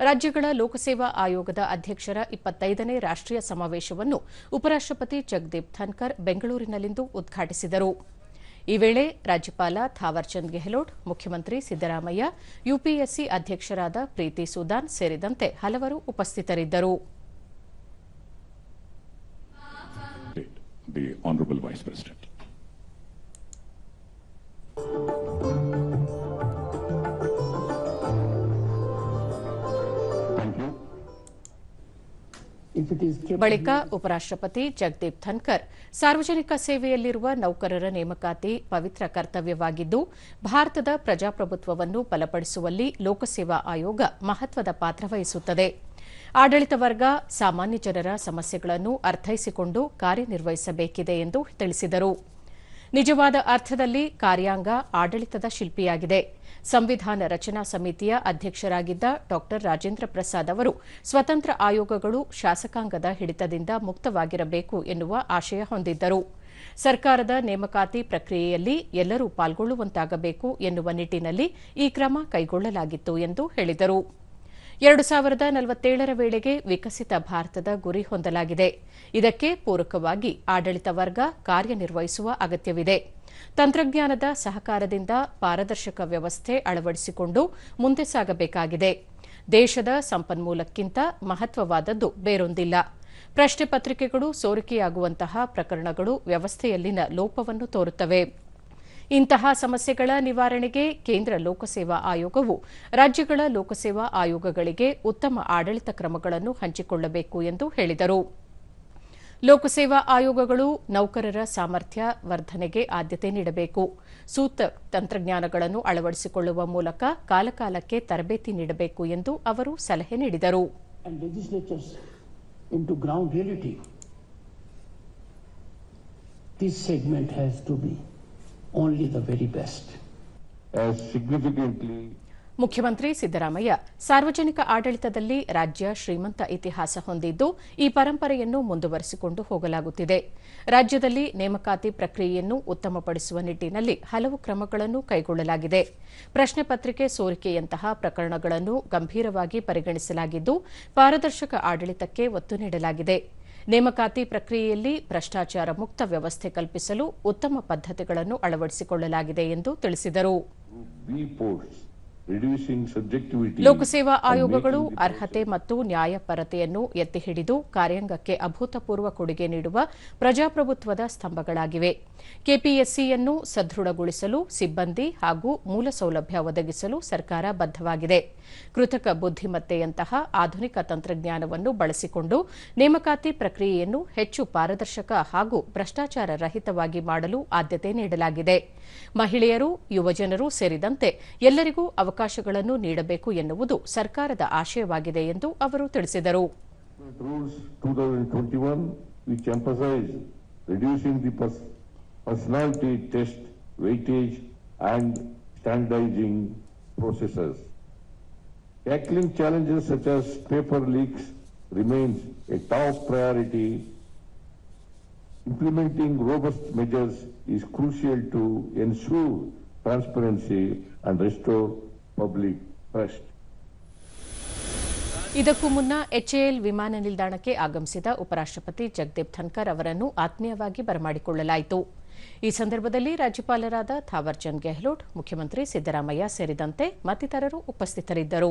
ರಾಜ್ಯಗಳ ಲೋಕಸೇವಾ ಆಯೋಗದ ಅಧ್ಯಕ್ಷರ ಇಪ್ಪತ್ತೈದನೇ ರಾಷ್ಟೀಯ ಸಮಾವೇಶವನ್ನು ಉಪರಾಷ್ಟಪತಿ ಜಗದೀಪ್ ಧನ್ಕರ್ ಬೆಂಗಳೂರಿನಲ್ಲಿಂದು ಉದ್ಘಾಟಿಸಿದರು ಈ ವೇಳೆ ರಾಜ್ಯಪಾಲ ಥಾವರ್ಚಂದ್ ಗೆಹ್ಲೋಟ್, ಮುಖ್ಯಮಂತ್ರಿ ಸಿದ್ದರಾಮಯ್ಯ, ಯುಪಿಎಸ್ಸಿ ಅಧ್ಯಕ್ಷರಾದ ಪ್ರೀತಿ ಸುದಾನ್ ಸೇರಿದಂತೆ ಹಲವರು ಉಪಸ್ಥಿತರಿದ್ದರು the Honorable Vice President. ಬಳಿಕ ಉಪರಾಷ್ಟಪತಿ ಜಗದೀಪ್ ಧನ್ಕರ್ ಸಾರ್ವಜನಿಕ ಸೇವೆಯಲ್ಲಿರುವ ನೌಕರರ ನೇಮಕಾತಿ ಪವಿತ್ರ ಕರ್ತವ್ಯವಾಗಿದ್ದು, ಭಾರತದ ಪ್ರಜಾಪ್ರಭುತ್ವವನ್ನು ಬಲಪಡಿಸುವಲ್ಲಿ ಲೋಕಸೇವಾ ಆಯೋಗ ಮಹತ್ವದ ಪಾತ್ರ ವಹಿಸುತ್ತದೆ. ಆಡಳಿತ ವರ್ಗ ಸಾಮಾನ್ಯ ಜನರ ಸಮಸ್ಯೆಗಳನ್ನು ಅರ್ಥೈಸಿಕೊಂಡು ಕಾರ್ಯನಿರ್ವಹಿಸಬೇಕಿದೆ ಎಂದು ತಿಳಿಸಿದರು. ನಿಜವಾದ ಅರ್ಥದಲ್ಲಿ ಕಾರ್ಯಾಂಗ ಆಡಳಿತದ ಶಿಲ್ಪಿಯಾಗಿದೆ. ಸಂವಿಧಾನ ರಚನಾ ಸಮಿತಿಯ ಅಧ್ಯಕ್ಷರಾಗಿದ್ದ ಡಾ. ರಾಜೇಂದ್ರ ಪ್ರಸಾದ್ ಅವರು ಸ್ವತಂತ್ರ ಆಯೋಗಗಳು ಶಾಸಕಾಂಗದ ಹಿಡಿತದಿಂದ ಮುಕ್ತವಾಗಿರಬೇಕು ಎನ್ನುವ ಆಶಯ ಹೊಂದಿದ್ದರು. ಸರ್ಕಾರದ ನೇಮಕಾತಿ ಪ್ರಕ್ರಿಯೆಯಲ್ಲಿ ಎಲ್ಲರೂ ಪಾಲ್ಗೊಳ್ಳುವಂತಾಗಬೇಕು ಎನ್ನುವ ನಿಟ್ಟಿನಲ್ಲಿ ಈ ಕ್ರಮ ಕೈಗೊಳ್ಳಲಾಗಿತ್ತು ಎಂದು ಹೇಳಿದರು. ಎರಡು ಸಾವಿರದ ನಲವತ್ತೇಳರ ವೇಳೆಗೆ ವಿಕಸಿತ ಭಾರತದ ಗುರಿ ಹೊಂದಲಾಗಿದೆ. ಇದಕ್ಕೆ ಪೂರಕವಾಗಿ ಆಡಳಿತ ವರ್ಗ ಕಾರ್ಯನಿರ್ವಹಿಸುವ ಅಗತ್ಯವಿದೆ. ತಂತ್ರಜ್ಞಾನದ ಸಹಕಾರದಿಂದ ಪಾರದರ್ಶಕ ವ್ಯವಸ್ಥೆ ಅಳವಡಿಸಿಕೊಂಡು ಮುಂದೆ ಸಾಗಬೇಕಾಗಿದೆ. ದೇಶದ ಸಂಪನ್ಮೂಲಕ್ಕಿಂತ ಮಹತ್ವವಾದದ್ದು ಬೇರೊಂದಿಲ್ಲ. ಪ್ರಶ್ನೆ ಪತ್ರಿಕೆಗಳು ಸೋರಿಕೆಯಾಗುವಂತಹ ಪ್ರಕರಣಗಳು ವ್ಯವಸ್ಥೆಯಲ್ಲಿನ ಲೋಪವನ್ನು ತೋರುತ್ತವೆ. ಇಂತಹ ಸಮಸ್ಯೆಗಳ ನಿವಾರಣೆಗೆ ಕೇಂದ್ರ ಲೋಕಸೇವಾ ಆಯೋಗವು ರಾಜ್ಯಗಳ ಲೋಕಸೇವಾ ಆಯೋಗಗಳಿಗೆ ಉತ್ತಮ ಆಡಳಿತ ಕ್ರಮಗಳನ್ನು ಹಂಚಿಕೊಳ್ಳಬೇಕು ಎಂದು ಹೇಳಿದರು. ಲೋಕಸೇವಾ ಆಯೋಗಗಳು ನೌಕರರ ಸಾಮರ್ಥ್ಯ ವರ್ಧನೆಗೆ ಆದ್ಯತೆ ನೀಡಬೇಕು. ಸೂಕ್ತ ತಂತ್ರಜ್ಞಾನಗಳನ್ನು ಅಳವಡಿಸಿಕೊಳ್ಳುವ ಮೂಲಕ ಕಾಲಕಾಲಕ್ಕೆ ತರಬೇತಿ ನೀಡಬೇಕು ಎಂದು ಅವರು ಸಲಹೆ ನೀಡಿದರು. This segment has to be only the very best. As significantly ಮುಖ್ಯಮಂತ್ರಿ ಸಿದ್ದರಾಮಯ್ಯ ಸಾರ್ವಜನಿಕ ಆಡಳಿತದಲ್ಲಿ ರಾಜ್ಯ ಶ್ರೀಮಂತ ಇತಿಹಾಸ ಹೊಂದಿದ್ದು ಈ ಪರಂಪರೆಯನ್ನು ಮುಂದುವರೆಸಿಕೊಂಡು ಹೋಗಲಾಗುತ್ತಿದೆ. ರಾಜ್ಯದಲ್ಲಿ ನೇಮಕಾತಿ ಪ್ರಕ್ರಿಯೆಯನ್ನು ಉತ್ತಮಪಡಿಸುವ ನಿಟ್ಟಿನಲ್ಲಿ ಹಲವು ಕ್ರಮಗಳನ್ನು ಕೈಗೊಳ್ಳಲಾಗಿದೆ. ಪ್ರಶ್ನೆ ಪತ್ರಿಕೆ ಸೋರಿಕೆಯಂತಹ ಪ್ರಕರಣಗಳನ್ನು ಗಂಭೀರವಾಗಿ ಪರಿಗಣಿಸಲಾಗಿದ್ದು ಪಾರದರ್ಶಕ ಆಡಳಿತಕ್ಕೆ ಒತ್ತು ನೀಡಲಾಗಿದೆ. ನೇಮಕಾತಿ ಪ್ರಕ್ರಿಯೆಯಲ್ಲಿ ಭ್ರಷ್ಟಾಚಾರ ಮುಕ್ತ ವ್ಯವಸ್ಥೆ ಕಲ್ಪಿಸಲು ಉತ್ತಮ ಪದ್ದತಿಗಳನ್ನು ಅಳವಡಿಸಿಕೊಳ್ಳಲಾಗಿದೆ ಎಂದು ತಿಳಿಸಿದರು. ಲೋಕಸೇವಾ ಆಯೋಗಗಳು ಅರ್ಹತೆ ಮತ್ತು ನ್ಯಾಯಪರತೆಯನ್ನು ಎತ್ತಿ ಹಿಡಿದು ಕಾರ್ಯಾಂಗಕ್ಕೆ ಅಭೂತಪೂರ್ವ ಕೊಡುಗೆ ನೀಡುವ ಪ್ರಜಾಪ್ರಭುತ್ವದ ಸ್ತಂಭಗಳಾಗಿವೆ. ಕೆಪಿಎಸ್ಸಿಯನ್ನು ಸದೃಢಗೊಳಿಸಲು ಸಿಬ್ಬಂದಿ ಹಾಗೂ ಮೂಲ ಸೌಲಭ್ಯ ಒದಗಿಸಲು ಸರ್ಕಾರ ಬದ್ದವಾಗಿದೆ ಕೃತಕ ಬುದ್ದಿಮತ್ತೆಯಂತಹ ಆಧುನಿಕ ತಂತ್ರಜ್ಞಾನವನ್ನು ಬಳಸಿಕೊಂಡು ನೇಮಕಾತಿ ಪ್ರಕ್ರಿಯೆಯನ್ನು ಹೆಚ್ಚು ಪಾರದರ್ಶಕ ಹಾಗೂ ಭ್ರಷ್ಟಾಚಾರ ರಹಿತವಾಗಿ ಮಾಡಲು ಆದ್ಯತೆ ನೀಡಲಾಗಿದೆ. ಮಹಿಳೆಯರು ಯುವಜನರು ಸೇರಿದಂತೆ ಎಲ್ಲರಿಗೂ ಅವಕಾಶಗಳನ್ನು ನೀಡಬೇಕು ಎನ್ನುವುದು ಸರ್ಕಾರದ ಆಶಯವಾಗಿದೆ ಎಂದು ಅವರು ತಿಳಿಸಿದರು Rules 2021, which emphasize reducing the pers- personality test weightage and standardizing processes. Tackling challenges such as paper leaks remains a top priority. Implementing robust measures is crucial to ensure transparency and restore public trust ಇದಕ್ಕೂ ಮುನ್ನ HAL ವಿಮಾನ ನಿಲ್ದಾಣಕ್ಕೆ ಆಗಮಿಸಿದ ಉಪರಾಷ್ಟಪತಿ ಜಗದೀಪ್ ಧನ್ಕರ್ ಅವರನ್ನು ಆತ್ಮೀಯವಾಗಿ ಬರಮಾಡಿಕೊಳ್ಳಲಾಯಿತು. ಈ ಸಂದರ್ಭದಲ್ಲಿ ರಾಜ್ಯಪಾಲರಾದ ಥಾವರ್ಚಂದ್ ಗೆಹ್ಲೋಟ್, ಮುಖ್ಯಮಂತ್ರಿ ಸಿದ್ದರಾಮಯ್ಯ ಸೇರಿದಂತೆ ಮತ್ತಿತರರು ಉಪಸ್ಥಿತರಿದ್ದರು.